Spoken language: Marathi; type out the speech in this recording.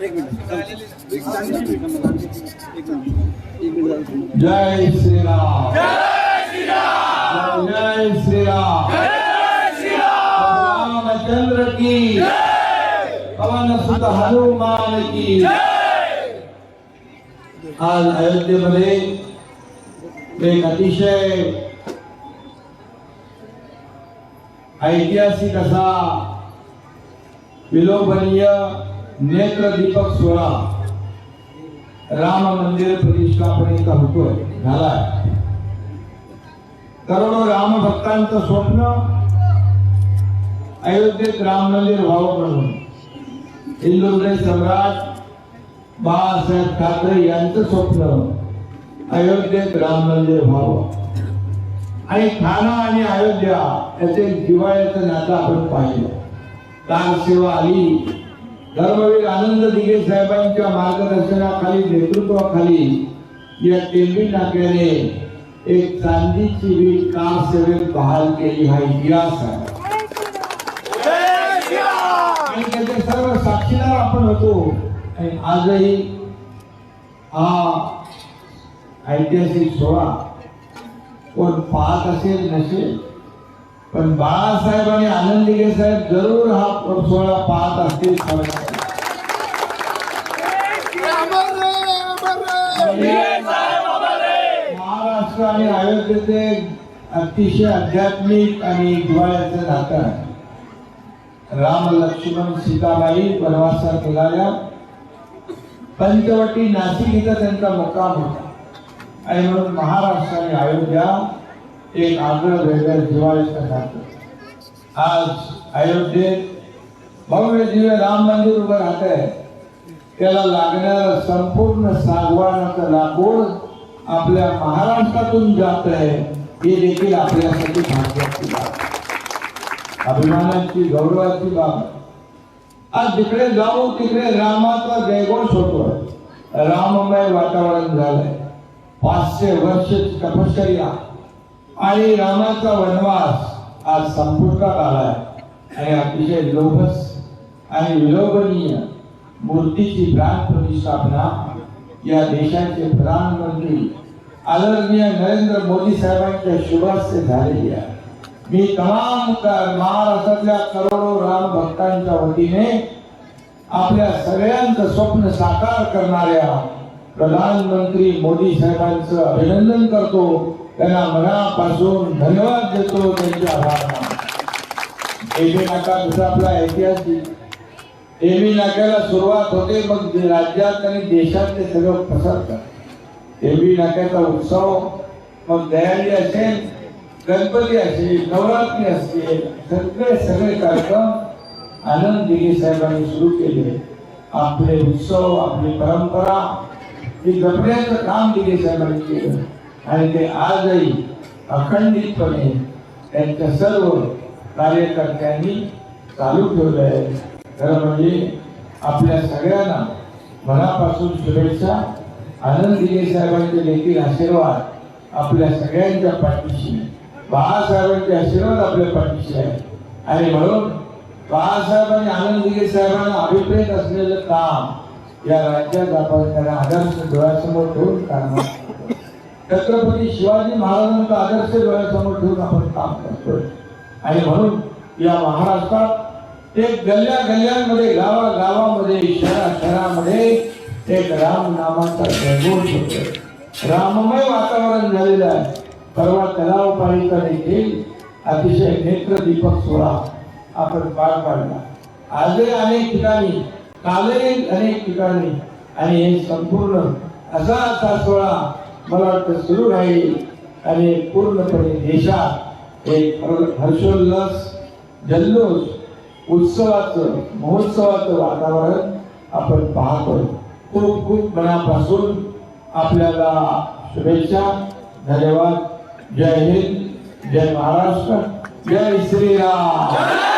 जय श्रीराम जय श्रीराम रामचंद्र की पवन सुत हनुमान की आज अयोध्येमध्ये एक अतिशय ऐतिहासिक असा विलोभनीय नेत्र दीपक सोहळा. राम मंदिर प्रतिष्ठापनेचा होतोय झालाय. करोडो राम भक्तांचं स्वप्न अयोध्येत राम मंदिर व्हावं म्हणून. हिंदुहृदय सम्राट बाळासाहेब ठाकरे यांचं स्वप्न अयोध्येत राम मंदिर व्हावं. आणि ठाणा आणि अयोध्या याचे दिवाळ्याचं नातं आपण पाहिलं. कार सेवा आली. धर्मवीर आनंद दिघे साहेबांच्या मार्गदर्शनाखाली नेतृत्वाखाली या टेंबी नाक्याने एक चांदीची वीट कार सेवेत बहाल केली हा इतिहास आहे. आणि त्याचे सर्व साक्षीदार आपण होतो. आणि आजही हा ऐतिहासिक सोहळा कोण पाहत असेल नसेल पण बाळासाहेब आणि आनंद दिघे साहेब जरूर हा सोहळा पाहत असतील महाराष्ट्र आणि अयोध्येचे अतिशय आध्यात्मिक आणि दिवाळ्याचं नातं आहे. राम लक्ष्मण सीताबाई वनवासात निघाल्या. पंचवटी नाशिक इथं त्यांचा मुक्काम होता. आणि म्हणून महाराष्ट्र आणि अयोध्या एक आगळं वेगळं जिवाळ्याचं नातं आज अयोध्येत भव्य दिव्य राम मंदिर उभं राहत आहे. त्याला लागणारा संपूर्ण सागवानाचं लाकूड आपल्या महाराष्ट्रातून जात आहे. हे देखील आपल्यासाठी भाग्याची बाब. अभिमानाची गौरवाची बाब. आज जिकडे जाऊ तिकडे रामाचा जयघोष होतोय. राममय वातावरण झालंय. पाचशे वर्ष तपश्चर्या. आणि रामाचा वनवास आज संपुष्टात आलाय. आणि अतिशय लोभस आणि विलोभनीय मूर्तीची प्राण प्रतिष्ठापना या देशाचे प्रधानमंत्री आदरणीय नरेंद्र मोदी साहेबांच्या शुभास्ते झालेली आहे. मी तमाम महाराष्ट्रातल्या करोडो राम भक्तांच्या वतीने आपल्या सगळ्यांचं स्वप्न साकार करणाऱ्या प्रधानमंत्री मोदी साहेबांचं अभिनंदन करतो. धन्यवाद देतो ऐतिहासिक सुरुवात होते, मग राज्यात आणि सगळं पसरतं एबी नाक्याचा उत्सव, मग दयाली असेल, गणपती असेल, नवरात्री सगळे सगळे कार्यक्रम आनंद दिघे साहेबांनी सुरू केले. आपले उत्सव, आपली परंपरा हे जपण्याचं काम दिघे साहेबांनी केलं. आणि ते आजही अखंडितपणे त्यांच्या सर्व कार्यकर्त्यांनी चालू ठेवलं आहे. खरं म्हणजे आपल्या सगळ्यांना मनापासून शुभेच्छा आनंद साहेबांचे देखील आशीर्वाद आपल्या सगळ्यांच्या पाठीशी. बाळासाहेबांचे आशीर्वाद आपल्या पाठीशी आहे. आणि म्हणून बाळासाहेब आणि आनंद साहेबांना अभिप्रेत असलेलं काम या राज्यात आपण त्याला आदर्श डोळ्यासमोर ठेवून करणार छत्रपती शिवाजी महाराजांचा आदर्श डोळ्यासमोर ठेवून आपण काम करतोय. आणि म्हणून या महाराष्ट्रात एक गल्ल्या गल्ल्यांमध्ये गावा गावामध्ये शहरा शहरामध्ये एक राम नामाचा जयघोष होतो राममय वातावरण झालेलं आहे. परवा तलाव पाणीचा देखील अतिशय नेत्रदीपक सोहळा आपण पार पाडला. आजही अनेक ठिकाणी कालही अनेक ठिकाणी आणि हे संपूर्ण असा असा सोहळा मला वाटतं सुरू राहील आणि पूर्णपणे देशात एक हर्षोल्लास जल्लोष उत्सवाचं महोत्सवाचं वातावरण आपण पाहतो. खूप खूप मनापासून आपल्याला शुभेच्छा धन्यवाद. जय हिंद जय महाराष्ट्र जय श्रीराम.